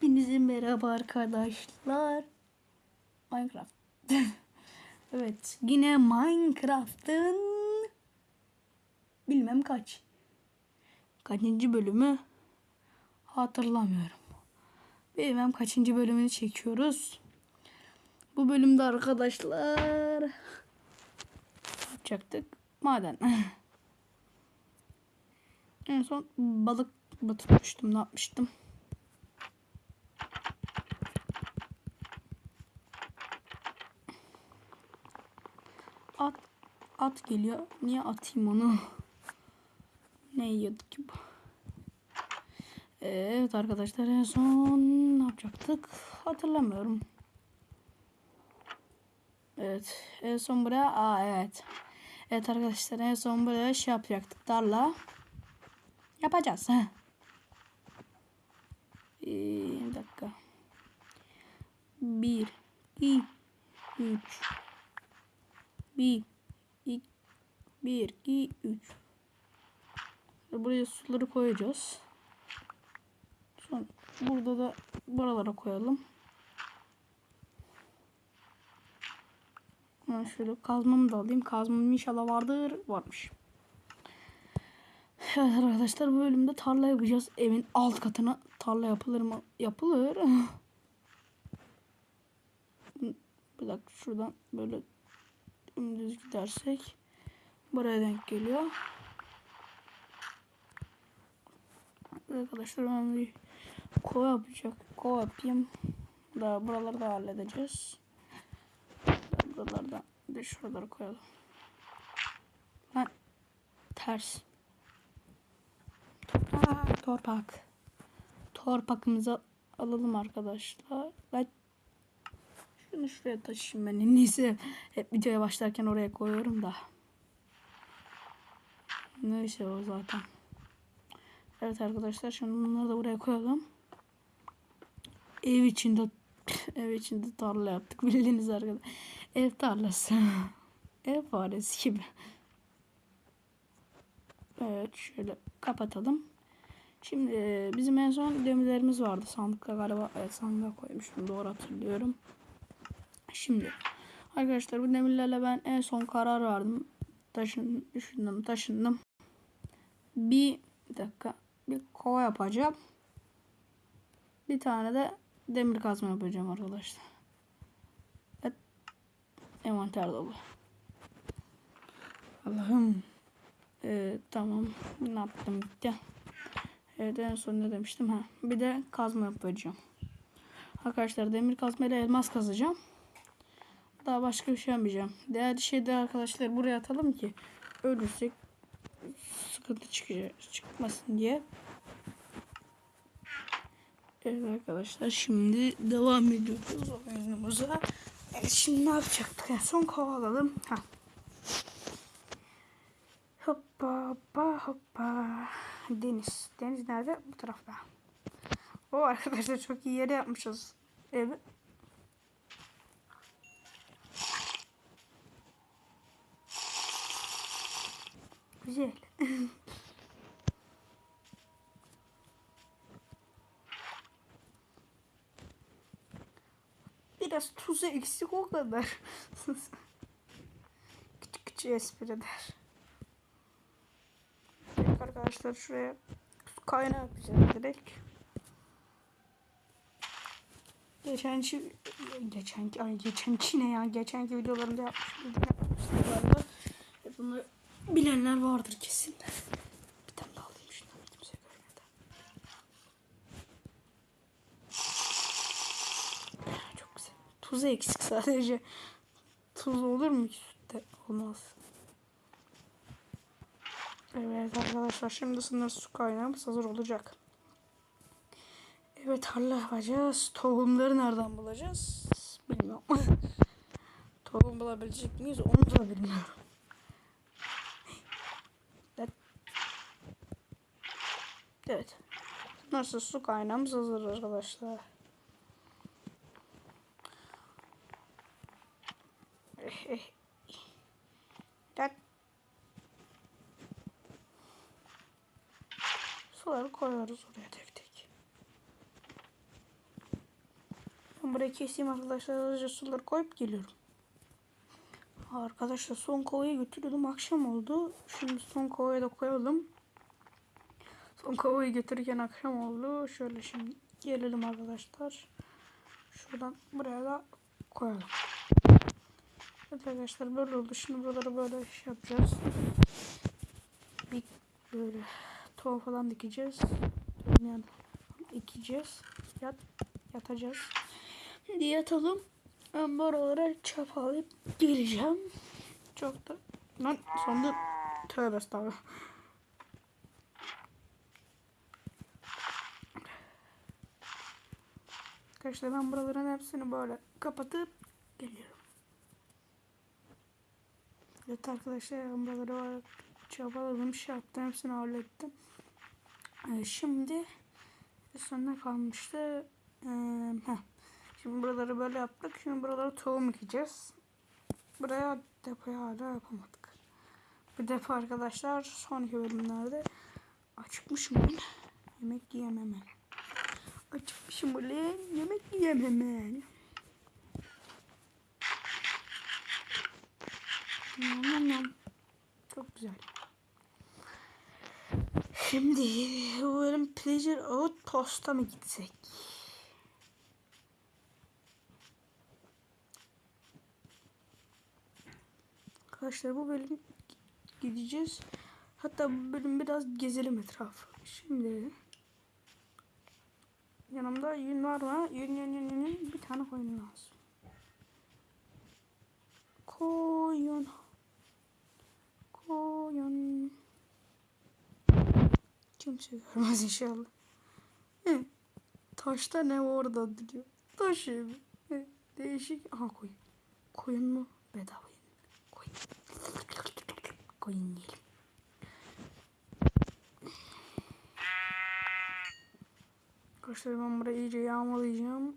Hepinize merhaba arkadaşlar. Minecraft. evet yine Minecraft'ın bilmem kaç. Kaçıncı bölümü hatırlamıyorum. Bilmem kaçıncı bölümünü çekiyoruz. Bu bölümde arkadaşlar yapacaktık? Maden. en son balık batırmıştım. Ne yapmıştım? At at geliyor. Niye atayım onu? Ne yiyorduk ki bu? Evet arkadaşlar en son ne yapacaktık? Hatırlamıyorum. Evet. En son buraya aa evet. Evet arkadaşlar en son buraya şey yapacaktık. Darla. Yapacağız. He. Ee, bir dakika. Bir, iki, üç. Bir, 1, 2, 3. Buraya suları koyacağız. Sonra burada da buralara koyalım. Ben şöyle kazmamı da alayım. Kazmam inşallah vardır. Varmış. Evet arkadaşlar bu bölümde tarla yapacağız. Evin alt katına tarla yapılır mı? Yapılır. Bir dakika şuradan böyle dümdüz gidersek buraya denk geliyor. Arkadaşlar ben bir kova yapacak. Kova yapayım. Da buraları da halledeceğiz. Buralarda de şuraları koyalım. Ben ters. Aa, torpak. Torpakımızı alalım arkadaşlar. Ben şunu şuraya taşıyayım ben en. Hep videoya başlarken oraya koyuyorum da. Neyse o zaten. Evet arkadaşlar şimdi bunları da buraya koyalım. Ev içinde ev içinde tarla yaptık bildiğiniz arkadaşlar. Ev tarlası. Ev faresi gibi. Evet şöyle kapatalım. Şimdi e, bizim en son demirlerimiz vardı sandıkta galiba. Evet sandığa koymuştum doğru hatırlıyorum. Şimdi arkadaşlar bu demirlerle ben en son karar verdim. Taşın, düşündüm taşındım. Bir, dakika bir kova yapacağım. Bir tane de demir kazma yapacağım arkadaşlar. Evet. Envanter dolu. Allah'ım. Ee, tamam. Ne yaptım bitti. Evet en son ne demiştim ha. Bir de kazma yapacağım. Arkadaşlar demir kazma ile elmas kazacağım. Daha başka bir şey yapmayacağım. Değerli şey de arkadaşlar buraya atalım ki ölürsek sıkıntı çıkacak, çıkmasın diye. Evet arkadaşlar şimdi devam ediyoruz oyunumuza. Evet, şimdi ne yapacaktık? En son kovalalım. Ha. Hoppa hoppa hoppa. Deniz. Deniz nerede? Bu tarafta. O arkadaşlar çok iyi yere yapmışız. Evi. Güzel. Biraz tuzu eksik o kadar. küçük küçük espriler. Evet arkadaşlar şuraya su kaynağı yapacağız direkt. Geçenki geçenki ay geçenki ne ya geçenki videolarımda yapmıştım. Yapmıştım Bunu bilenler vardır kesin. Bir tane daha alayım şundan kimse görmeden. Çok güzel. Tuzu eksik sadece. Tuz olur mu sütte? Olmaz. Evet arkadaşlar şimdi sınır su kaynağımız hazır olacak. Evet tarla yapacağız. Tohumları nereden bulacağız? Bilmiyorum. Tohum bulabilecek miyiz? Onu da bilmiyorum. Evet. Evet. Nasıl su kaynağımız hazır arkadaşlar. Evet. Suları koyuyoruz oraya tek tek. Ben buraya keseyim arkadaşlar. Hızlıca suları koyup geliyorum. Arkadaşlar son kovayı götürüyordum. Akşam oldu. Şimdi son kovayı da koyalım. Son kovayı götürürken akşam oldu. Şöyle şimdi gelelim arkadaşlar. Şuradan buraya da koyalım. Evet arkadaşlar böyle oldu. Şimdi buraları böyle şey yapacağız. Bir böyle tohum falan dikeceğiz. Yani ekeceğiz. Yat, yatacağız. Şimdi yatalım. Ben bu aralara çöp alıp geleceğim. Çok da... Lan sonunda... Tövbe estağfurullah. Arkadaşlar ben buraların hepsini böyle kapatıp geliyorum. Evet arkadaşlar buraları böyle çabaladım, şey yaptım, hepsini hallettim. Ee, şimdi sonuna kalmıştı. Ee. Şimdi buraları böyle yaptık. Şimdi buraları tohum ekeceğiz. Buraya depoyu hala yapamadık. Bu depo arkadaşlar sonraki bölümlerde açıkmışım ben. Yemek yiyemem ben. Açıkmışım böyle yemek yum, yum. Çok güzel. Şimdi bölüm Pleasure Outpost'a mı gitsek? Arkadaşlar bu bölüm gideceğiz. Hatta bu bölüm biraz gezelim etrafı. Şimdi yanımda yün var mı? Yün yün yün yün, bir tane koyun lazım. Koyun. Koyun. Kimse görmez inşallah. Hı. Taşta ne orada diyor. Taş evi. Hı. Değişik. Aha koyun. Koyun mu? Bedava yün. Koyun. Koyun yiyelim. Arkadaşlar ben burayı iyice yağmalayacağım.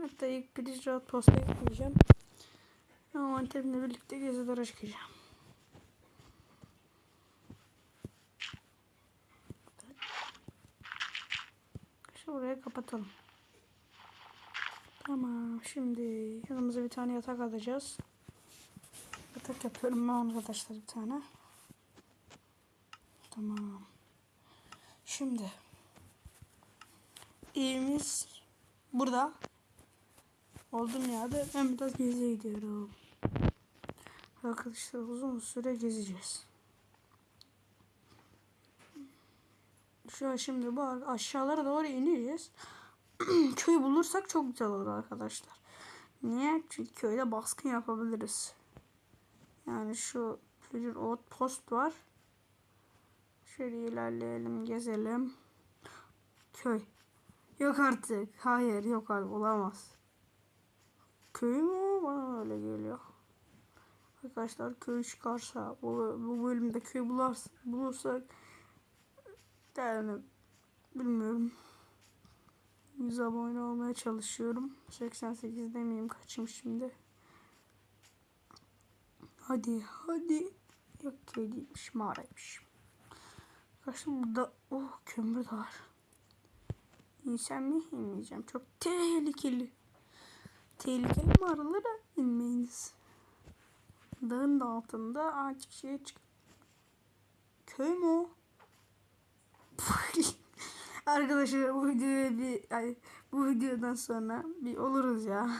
Hatta ilk bir rahat posta ekleyeceğim. Ama Antep'le birlikte gezilere çıkacağım. Şu burayı kapatalım. Tamam şimdi yanımıza bir tane yatak alacağız. Yatak yapıyorum ben arkadaşlar bir tane. Tamam. Şimdi evimiz burada. Olduğum yerde ben biraz geziye gidiyorum. Arkadaşlar uzun süre gezeceğiz. Şu an şimdi bu aşağılara doğru ineceğiz. Köy bulursak çok güzel olur arkadaşlar. Niye? Çünkü köyde baskın yapabiliriz. Yani şu bir outpost var. Şöyle ilerleyelim, gezelim. Köy. Yok artık. Hayır, yok artık. Olamaz. Köy mü? Bana öyle geliyor. Arkadaşlar köy çıkarsa, bu, bu bölümde köy bularsa, bulursak yani bilmiyorum. 100 abone olmaya çalışıyorum. 88 demeyeyim kaçım şimdi. Hadi hadi. Yok köy değilmiş mağaraymış. Arkadaşlar burada oh kömür de var. İnsan mi? İnmeyeceğim. Çok tehlikeli. Tehlikeli mağaralara inmeyiniz. Dağın da altında açık şey çık. Köy mü? Arkadaşlar bu videoya bir yani bu videodan sonra bir oluruz ya.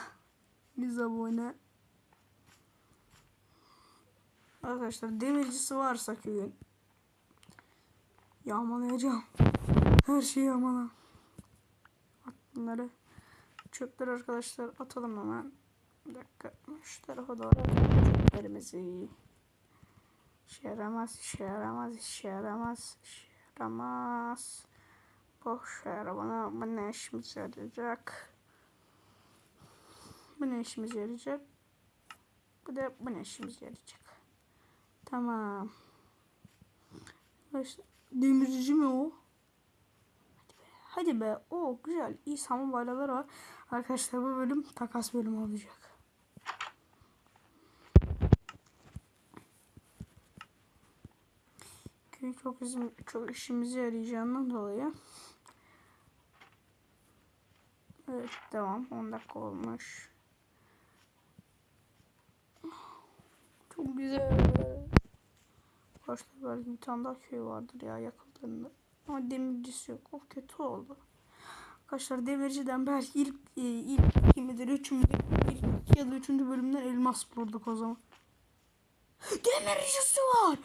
100 abone. Arkadaşlar demircisi varsa köyün yağmalayacağım. Her şeyi yağmala. Bunları. Çöpleri arkadaşlar atalım hemen. Bir dakika. Şu tarafa doğru çöplerimizi. İşe yaramaz, işe yaramaz, işe yaramaz, işe yaramaz. Boş ver bana bu ne işimize yarayacak. Bu ne işimize yarayacak. Bu da bu ne işimize yarayacak. Tamam. Demirci mi o? Hadi be. O güzel. İyi saman bayraları var. Arkadaşlar bu bölüm takas bölümü olacak. Köy çok bizim çok işimize yarayacağından dolayı Evet devam. 10 dakika olmuş. Çok güzel. Arkadaşlar belki bir tane daha köy vardır ya yakınlarında. Ama demircisi yok. O kötü oldu. Arkadaşlar demirciden belki ilk e, ilk iki midir üç müdür ilk iki ya da üçüncü bölümden elmas bulurduk o zaman. Demircisi var.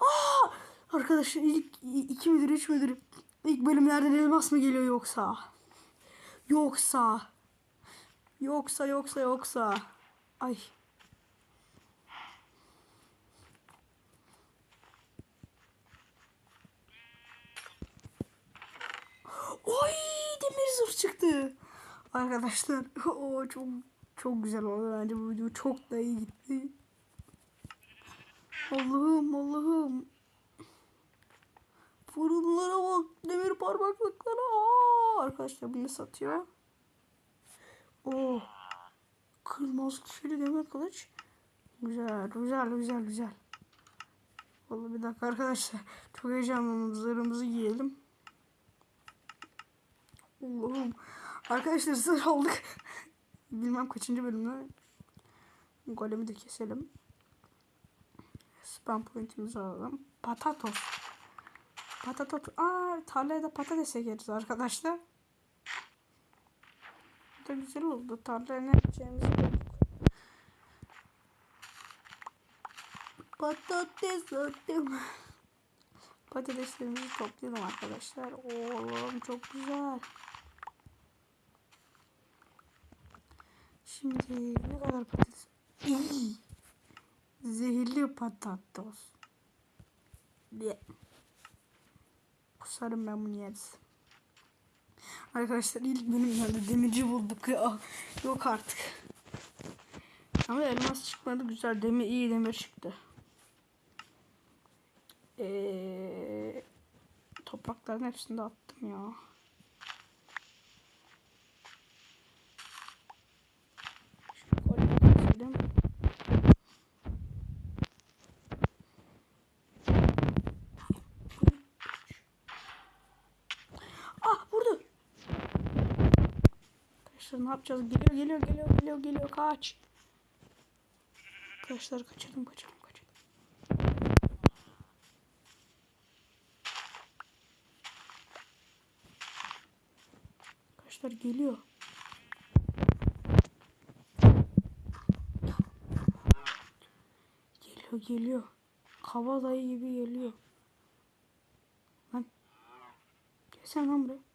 Aa! Arkadaşlar ilk iki midir üç müdür ilk bölümlerden elmas mı geliyor yoksa? Yoksa. Yoksa yoksa yoksa. Ay. Oy demir zırh çıktı. Arkadaşlar o çok çok güzel oldu bence bu video çok da iyi gitti. Allah'ım Allah'ım. Fırınlara bak demir parmaklıklara. Aa, arkadaşlar bunu satıyor. Oh. Kırmızı tüfeğli demir kılıç. Güzel güzel güzel güzel. Vallahi bir dakika arkadaşlar. Çok heyecanlandım. Zırhımızı giyelim. Allah'ım. Arkadaşlar zırh aldık. Bilmem kaçıncı bölümde. Golemi de keselim. Spam pointimizi alalım. Patatos. Patatos. Aa tarlaya da patates ekeriz arkadaşlar. Bu da güzel oldu. Tarlaya ne yapacağımızı bulduk. Patates attım. Patateslerimizi toplayalım arkadaşlar. Oğlum çok güzel. Şimdi ne kadar patates? İyi. Zehirli patates. Diye. Kusarım ben bunu yeriz. Arkadaşlar ilk bölümlerde demirci bulduk ya. Yok artık. Ama elmas çıkmadı güzel demir iyi demir çıktı. Ee, toprakların hepsini de attım ya. Şu golemi keselim. Ah vurdu. Arkadaşlar ne yapacağız? Geliyor geliyor geliyor geliyor geliyor kaç. Arkadaşlar kaçalım kaçalım kaçalım. Arkadaşlar geliyor. Geliyor geliyor. Kabadayı gibi geliyor. Lan. Gelsene lan buraya.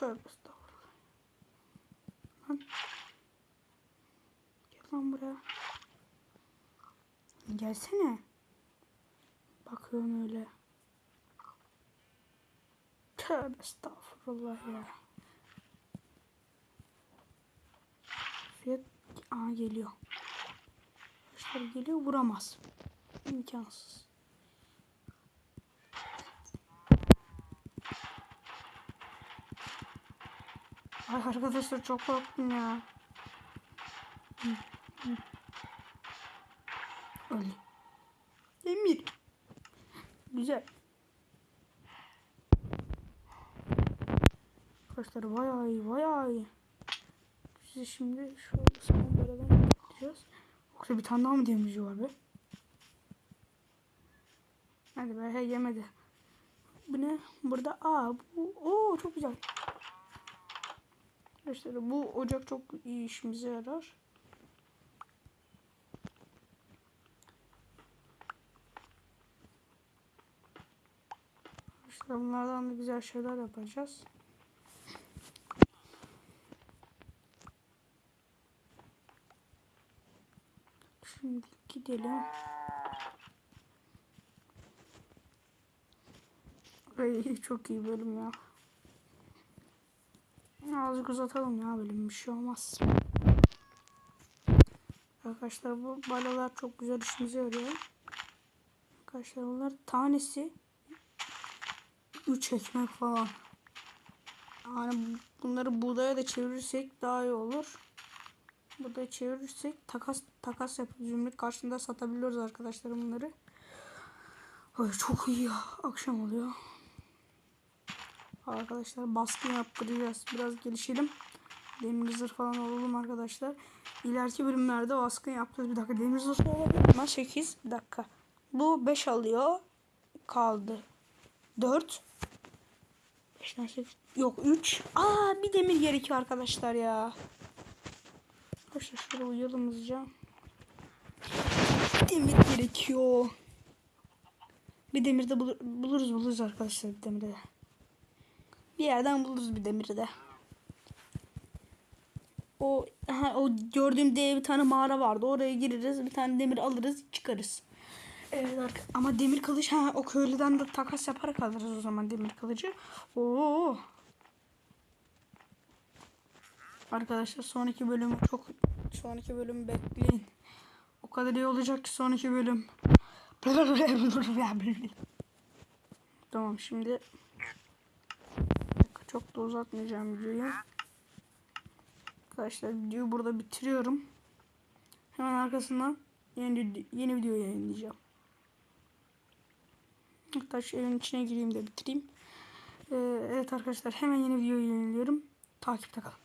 Tövbe estağfurullah. Lan. Gel lan buraya. Gelsene. Bakıyorum öyle. Tövbe estağfurullah ya. Fiyat Aa geliyor. Arkadaşlar geliyor vuramaz. İmkansız. Ay arkadaşlar çok korktum ya. Öyle. Demir. Güzel. Arkadaşlar bayağı iyi bayağı iyi. Size şimdi şu son baradan gideceğiz. Yoksa bir tane daha mı demirci var be? Hadi be he yemedi. Bu ne? Burada aa bu oo çok güzel. Arkadaşlar bu ocak çok iyi işimize yarar. İşte bunlardan da güzel şeyler yapacağız. Şimdi gidelim. Ay, çok iyi bölüm ya. Azıcık uzatalım ya bölüm bir şey olmaz. Arkadaşlar bu balalar çok güzel işimize yarıyor. Arkadaşlar bunlar tanesi 3 ekmek falan. Yani bunları buğdaya da çevirirsek daha iyi olur. Buğdaya çevirirsek takas takas yapıp zümrüt karşında satabiliyoruz arkadaşlar bunları. Ay çok iyi ya. Akşam oluyor. Arkadaşlar baskın yaptıracağız. Biraz gelişelim. Demir zırh falan olalım arkadaşlar. İleriki bölümlerde baskın yapacağız. Bir dakika demir zırh olabilir mi? 8. Bir dakika. Bu 5 alıyor. Kaldı. 4. 5'ten 8. Yok 3. Aa bir demir gerekiyor arkadaşlar ya. Arkadaşlar uyuyalım hızlıca. Demir gerekiyor. Bir demir de bulur- buluruz buluruz arkadaşlar bir demiri de. Bir yerden buluruz bir demiri de. O ha, o gördüğüm dev bir tane mağara vardı. Oraya gireriz. Bir tane demir alırız, çıkarız. Evet arka- ama demir kılıç ha o köylüden de takas yaparak alırız o zaman demir kılıcı. Oo. Arkadaşlar sonraki bölümü çok sonraki bölümü bekleyin. O kadar iyi olacak ki sonraki bölüm. Tamam şimdi çok da uzatmayacağım videoyu. Arkadaşlar videoyu burada bitiriyorum. Hemen arkasından yeni yeni video yayınlayacağım. Şu evin içine gireyim de bitireyim. Ee, evet arkadaşlar hemen yeni video yayınlıyorum. Takipte kalın.